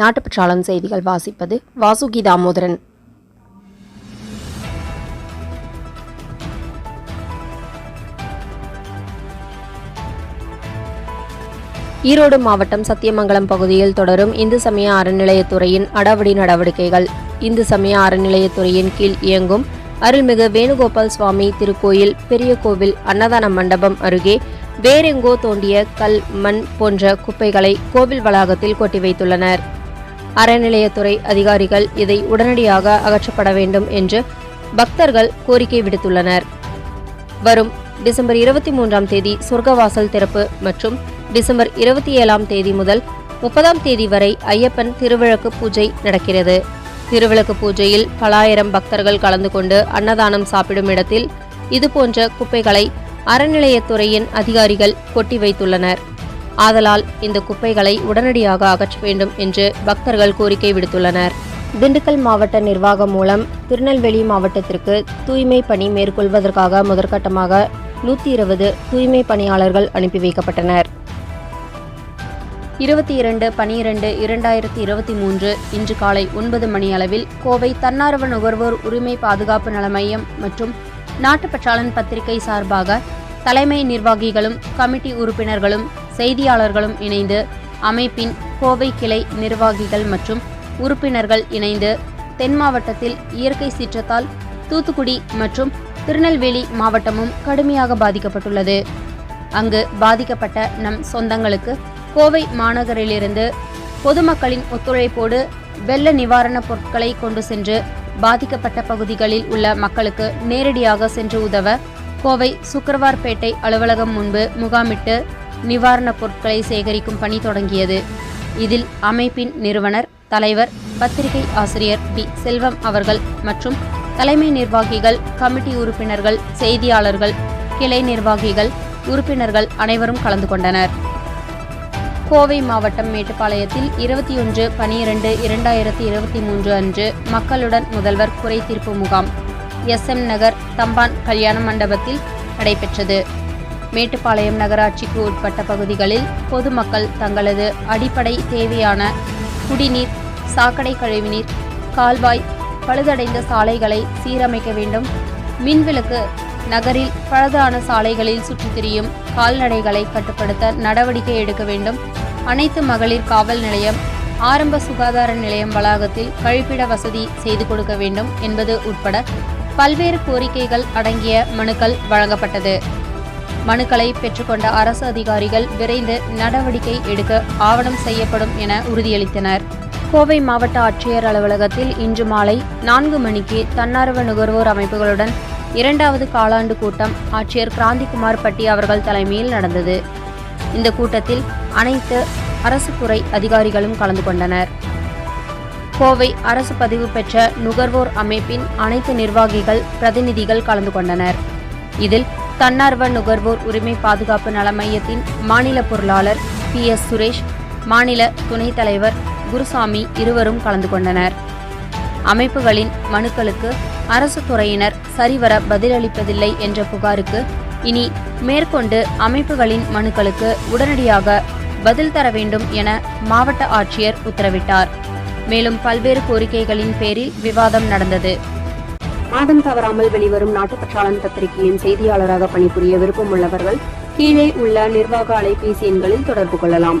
நாட்டுப்பற்றாளன் செய்திகள் வாசிப்பது வாசுகி தாமோதரன். ஈரோடு மாவட்டம் சத்தியமங்கலம் பகுதியில் தொடரும் இந்து சமய அறநிலையத்துறையின் அடாவடி நடவடிக்கைகள். இந்து சமய அறநிலையத்துறையின் கீழ் இயங்கும் அருள்மிகு வேணுகோபால் சுவாமி திருக்கோயில் பெரிய கோவில் அன்னதான மண்டபம் அருகே வேறெங்கோ தோண்டிய கல் மண் போன்ற குப்பைகளை கோவில் வளாகத்தில் கொட்டி வைத்துள்ளனர். அறநிலையத்துறை அதிகாரிகள் இதை உடனடியாக அகற்றப்பட வேண்டும் என்று பக்தர்கள் கோரிக்கை விடுத்துள்ளனர். வரும் டிசம்பர் இருபத்தி மூன்றாம் தேதி சொர்க்கவாசல் திறப்பு மற்றும் டிசம்பர் இருபத்தி ஏழாம் தேதி முதல் முப்பதாம் தேதி வரை ஐயப்பன் திருவிழக்கு பூஜை நடக்கிறது. திருவிளக்கு பூஜையில் பலாயிரம் பக்தர்கள் கலந்து கொண்டு அன்னதானம் சாப்பிடும் இடத்தில் இதுபோன்ற குப்பைகளை அறநிலையத்துறையின் அதிகாரிகள் கொட்டி வைத்துள்ளனர். ஆதலால் இந்த குப்பைகளை உடனடியாக அகற்ற வேண்டும் என்று பக்தர்கள் கோரிக்கை விடுத்துள்ளனர். திண்டுக்கல் மாவட்ட நிர்வாகம் மூலம் திருநெல்வேலி மாவட்டத்திற்கு தூய்மை பணி மேற்கொள்வதற்காக முதற்கட்டமாக நூற்றி இருபது தூய்மை பணியாளர்கள் அனுப்பி வைக்கப்பட்டனர். இருபத்தி இரண்டு பனிரெண்டு இரண்டாயிரத்தி இருபத்தி மூன்று இன்று காலை ஒன்பது மணி அளவில் கோவை தன்னார்வ நுகர்வோர் உரிமை பாதுகாப்பு நல மையம் மற்றும் நாட்டுப்பற்றாளன் பத்திரிகை சார்பாக தலைமை நிர்வாகிகளும் கமிட்டி உறுப்பினர்களும் செய்தியாளர்களும் இணைந்து அமைப்பின் கோவை கிளை நிர்வாகிகள் மற்றும் உறுப்பினர்கள் இணைந்து தென் மாவட்டத்தில் இயற்கை சீற்றத்தால் தூத்துக்குடி மற்றும் திருநெல்வேலி மாவட்டமும் கடுமையாக பாதிக்கப்பட்டுள்ளது. அங்கு பாதிக்கப்பட்ட நம் சொந்தங்களுக்கு கோவை மாநகரிலிருந்து பொதுமக்களின் ஒத்துழைப்போடு வெள்ள நிவாரணப் பொருட்களை கொண்டு சென்று பாதிக்கப்பட்ட பகுதிகளில் உள்ள மக்களுக்கு நேரடியாக சென்று உதவ கோவை சுக்கரவார்பேட்டை அலுவலகம் முன்பு முகாமிட்டு நிவாரணப் பொருட்களை சேகரிக்கும் பணி தொடங்கியது. இதில் அமைப்பின் நிறுவனர் தலைவர் பத்திரிகை ஆசிரியர் பி. செல்வம் அவர்கள் மற்றும் தலைமை நிர்வாகிகள் கமிட்டி உறுப்பினர்கள் செய்தியாளர்கள் கிளை நிர்வாகிகள் உறுப்பினர்கள் அனைவரும் கலந்து கொண்டனர். கோவை மாவட்டம் மேட்டுப்பாளையத்தில் இருபத்தி ஒன்று பனிரெண்டு இரண்டாயிரத்தி இருபத்தி மூன்று அன்று மக்களுடன் முதல்வர் குறை தீர்ப்பு முகாம். எஸ். எம். நகர் தம்பான் கல்யாண மண்டபத்தில் நடைபெற்றது. மேட்டுப்பாளையம் நகராட்சிக்கு உட்பட்ட பகுதிகளில் பொதுமக்கள் தங்களது அடிப்படை தேவையான குடிநீர் சாக்கடை கழிவுநீர் கால்வாய் பழுதடைந்த சாலைகளை சீரமைக்க வேண்டும். மின்விளக்கு நகரில் பழுதான சாலைகளில் சுற்றித் திரியும் கால்நடைகளை கட்டுப்படுத்த நடவடிக்கை எடுக்க வேண்டும். அனைத்து மகளிர் காவல் நிலையம் ஆரம்ப சுகாதார நிலையம் வளாகத்தில் கழிப்பிட வசதி செய்து கொடுக்க வேண்டும் என்பது உட்பட பல்வேறு கோரிக்கைகள் அடங்கிய மனுக்கள் வழங்கப்பட்டது. மனுக்களை பெற்றுக்கொண்ட அரசு அதிகாரிகள் விரைந்து நடவடிக்கை எடுக்க ஆவணம் செய்யப்படும் என உறுதியளித்தனர். கோவை மாவட்ட ஆட்சியர் அலுவலகத்தில் இன்று மாலை நான்கு மணிக்கு தன்னார்வ நுகர்வோர் அமைப்புகளுடன் இரண்டாவது காலாண்டு கூட்டம் ஆட்சியர் கிராந்திகுமார் பட்டி அவர்கள் தலைமையில் நடந்தது. இந்த கூட்டத்தில் அனைத்து அரசு துறை அதிகாரிகளும் கலந்து கொண்டனர். கோவை அரசு பதிவு பெற்ற நுகர்வோர் அமைப்பின் அனைத்து நிர்வாகிகள் பிரதிநிதிகள் கலந்து கொண்டனர். இதில் தன்னார்வ நுகர்வோர் உரிமை பாதுகாப்பு நல மையத்தின் மாநில பொருளாளர் பி. எஸ். சுரேஷ் மாநில துணைத் தலைவர் குருசாமி இருவரும் கலந்து கொண்டனர். அமைப்புகளின் மனுக்களுக்கு அரசு துறையினர் சரிவர பதிலளிப்பதில்லை என்ற புகாருக்கு இனி மேற்கொண்டு அமைப்புகளின் மனுக்களுக்கு உடனடியாக பதில் தர வேண்டும் என மாவட்ட ஆட்சியர் உத்தரவிட்டார். மேலும் பல்வேறு கோரிக்கைகளின் பேரில் விவாதம் நடந்தது. மாதம் தவறாமல் வெளிவரும் நாட்டுப்பற்றாளன் பத்திரிகையின் செய்தியாளராக பணிபுரிய விருப்பமுள்ளவர்கள் கீழே உள்ள நிர்வாக அலைபேசி எண்களில் தொடர்பு கொள்ளலாம்.